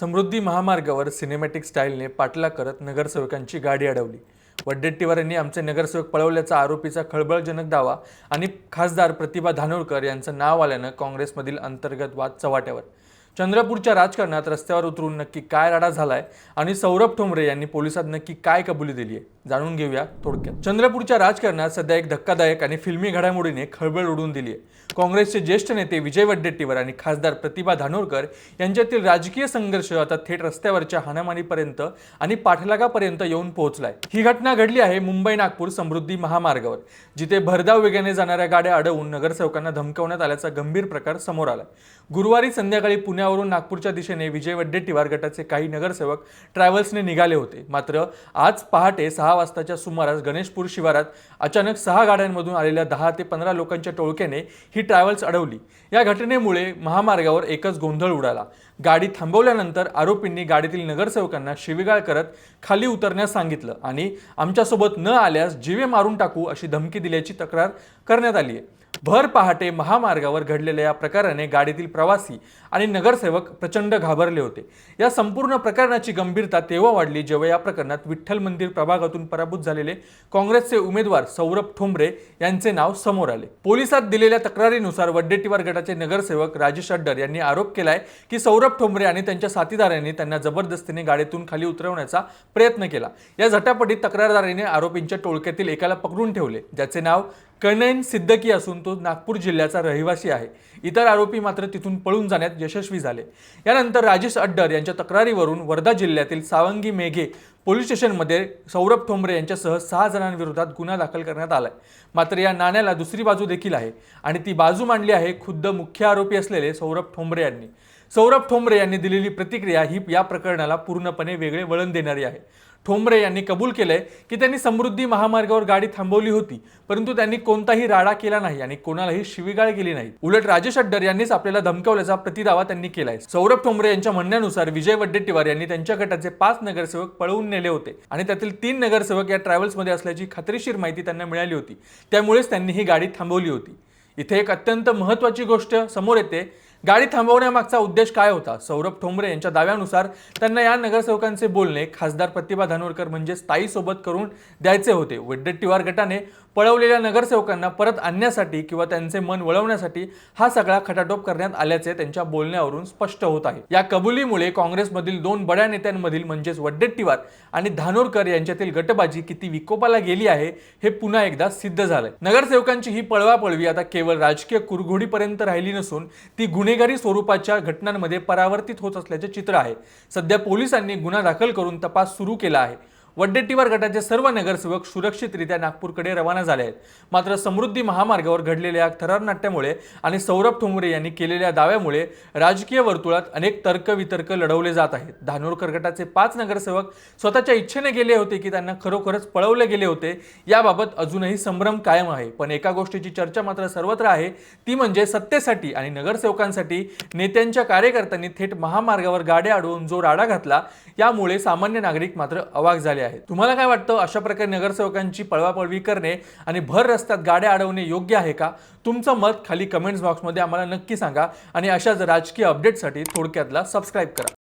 समृद्धी महामार्गावर सिनेमॅटिक स्टाईलने पाठला करत नगरसेवकांची गाडी अडवली. वड्डेट्टीवार यांनी आमचे नगरसेवक पळवल्याचा आरोपीचा खळबळजनक दावा आणि खासदार प्रतिभा धानोरकर यांचं नाव आल्यानं काँग्रेसमधील अंतर्गत वाद चव्हाट्यावर. चंद्रपूरच्या राजकारणात रस्त्यावर उतरून नक्की काय राडा झालाय आणि सौरभ ठोंबरे यांनी पोलिसात नक्की काय कबुली दिली आहे जाणून घेऊया थोडक्यात. चंद्रपूरच्या राजकारणात सध्या एक धक्कादायक आणि फिल्मी घडामोडीने खळबळ उडून दिली आहे. काँग्रेसचे ज्येष्ठ नेते विजय वड्डेट्टीवार आणि खासदार प्रतिभा धानोरकर यांच्यातील राजकीय संघर्ष आता थेट रस्त्यावरच्या हाणामारीपर्यंत आणि पाठलागापर्यंत येऊन पोहोचलाय. ही घटना घडली आहे मुंबई नागपूर समृद्धी महामार्गावर जिथे भरधाव वेगाने जाणाऱ्या गाड्या अडवून नगरसेवकांना धमकवण्यात आल्याचा गंभीर प्रकार समोर आलाय. गुरुवारी संध्याकाळी पुण्यावरून नागपूरच्या दिशेने विजय वड्डेट्टीवार गटाचे काही नगरसेवक ट्रॅव्हल्सने निघाले होते. मात्र आज पहाटे सहा वाजताच्या सुमारास गणेशपूर शिवारात अचानक सहा गाड्यांमधून आलेल्या दहा ते पंधरा लोकांच्या टोळक्याने ही ट्रॅव्हल्स अडवली. या घटनेमुळे महामार्गावर एकच गोंधळ उडाला. गाडी थांबवल्यानंतर आरोपींनी गाडीतील नगरसेवकांना शिवीगाळ करत खाली उतरण्यास सांगितलं आणि आमच्यासोबत न आल्यास जीवे मारून टाकू अशी धमकी दिल्याची तक्रार करण्यात आली आहे. भर पहाटे महामार्गावर घडलेल्या या प्रकाराने गाडीतील प्रवासी आणि नगरसेवक प्रचंड घाबरले होते. या संपूर्ण प्रकरणाची गंभीरता तेव्हा वाढली जेव्हा या प्रकरणात विठ्ठल मंदिर प्रभागातून पराभूत झालेले काँग्रेसचे उमेदवार सौरभ ठोंबरे यांचे नाव समोर आले. पोलिसात दिलेल्या तक्रारीनुसार वड्डेटीवार गटाचे नगरसेवक राजेश अड्डर यांनी आरोप केलाय की सौरभ ठोंबरे आणि त्यांच्या साथीदारांनी त्यांना जबरदस्तीने गाडीतून खाली उतरवण्याचा प्रयत्न केला. या झटापटीत तक्रारदाराने आरोपींच्या टोळक्यातील एकाला पकडून ठेवले. ज्याचे नाव कणैन सिद्दकी असून तो नागपूर जिल्ह्याचा रहिवासी आहे. इतर आरोपी मात्र तिथून पळून जाण्यात यशस्वी झाले. यानंतर राजेश अड्डर यांच्या तक्रारीवरून वर्धा जिल्ह्यातील सावंगी मेघे पोलीस स्टेशनमध्ये सौरभ ठोंबरे यांच्यासह सहा जणांविरोधात गुन्हा दाखल करण्यात आलाय. मात्र या नाण्याला दुसरी बाजू देखील आहे आणि ती बाजू मांडली आहे खुद्द मुख्य आरोपी असलेले सौरभ ठोंबरे यांनी. सौरभ ठोंबरे यांनी दिलेली प्रतिक्रिया ही या प्रकरणाला पूर्णपणे वेगळे वळण देणारी आहे. ठोंबरे यांनी कबूल केलंय की त्यांनी समृद्धी महामार्गावर गाडी थांबवली होती परंतु त्यांनी कोणताही राडा केला नाही आणि कोणालाही शिवीगाळ केली नाही. उलट राजेश अड्डर यांनीच आपल्याला धमकावल्याचा प्रतिदावा त्यांनी केलाय. सौरभ ठोंबरे यांच्या म्हणण्यानुसार विजय वड्डेट्टीवार यांनी त्यांच्या गटाचे पाच नगरसेवक पळवून नेले होते आणि त्यातील तीन नगरसेवक या ट्रॅव्हल्समध्ये असल्याची खात्रीशीर माहिती त्यांना मिळाली होती. त्यामुळेच त्यांनी ही गाडी थांबवली होती. इथे एक अत्यंत महत्त्वाची गोष्ट समोर येते गाडी थांबवण्यामागचा उद्देश काय होता? सौरभ ठोंबरे यांच्या दाव्यानुसार त्यांना या नगरसेवकांचे बोलणे खासदार प्रतिभा धानोरकर म्हणजे स्थायी सोबत करून द्यायचे होते. वड्डेट्टीवार गटाने पळवलेल्या नगरसेवकांना परत आणण्यासाठी किंवा त्यांचे मन वळवण्यासाठी हा सगळा खटाटोप करण्यात आल्याचे त्यांच्या बोलण्यावरून स्पष्ट होत आहे. या कबुलीमुळे काँग्रेसमधील दोन बड्या नेत्यांमधील म्हणजेच वड्डेट्टीवार आणि धानोरकर यांच्यातील गटबाजी किती विकोपाला गेली आहे हे पुन्हा एकदा सिद्ध झालंय. नगरसेवकांची ही पळवापळवी आता केवळ राजकीय कुरघोडीपर्यंत राहिली नसून ती गुन्हेगारी स्वरूपाच्या घटनांमध्ये परावर्तित होत असल्याचे चित्र आहे. सध्या पोलिसांनी गुन्हा दाखल करून तपास सुरू केला आहे. वड्डेट्टीवार गटाचे सर्व नगरसेवक सुरक्षितरित्या नागपूरकडे रवाना झाले आहेत. मात्र समृद्धी महामार्गावर घडलेल्या थरार नाट्यामुळे आणि सौरभ ठोंबरे यांनी केलेल्या दाव्यामुळे राजकीय वर्तुळात अनेक तर्कवितर्क लढवले जात आहेत. धानोरकर गटाचे पाच नगरसेवक स्वतःच्या इच्छेने गेले होते की त्यांना खरोखरच पळवले गेले होते याबाबत अजूनही संभ्रम कायम आहे. पण एका गोष्टीची चर्चा मात्र सर्वत्र आहे ती म्हणजे सत्तेसाठी आणि नगरसेवकांसाठी नेत्यांच्या कार्यकर्त्यांनी थेट महामार्गावर गाड्या अडवून जो राडा घातला यामुळे सामान्य नागरिक मात्र अवाक झाले आहेत तुम्हाला काय वाटतं अशा प्रकारे नगरसेवकांची पळवापळवी करणे आणि भर रस्त्यात गाड्या अडवणे योग्य आहे का? तुमचं मत खाली कमेंट्स बॉक्समध्ये आम्हाला नक्की सांगा आणि अशाच राजकीय अपडेटसाठी थोडक्यातला सबस्क्राईब करा.